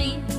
Paris.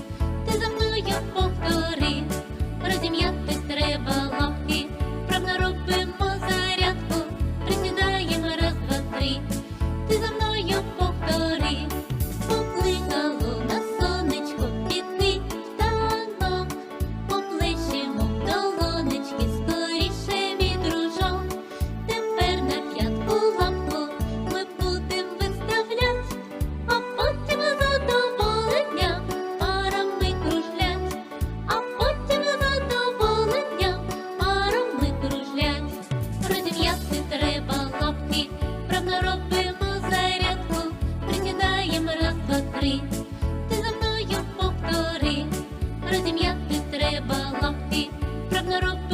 гори, ти за мною повтори, розім'яти треба лапти, правно роб.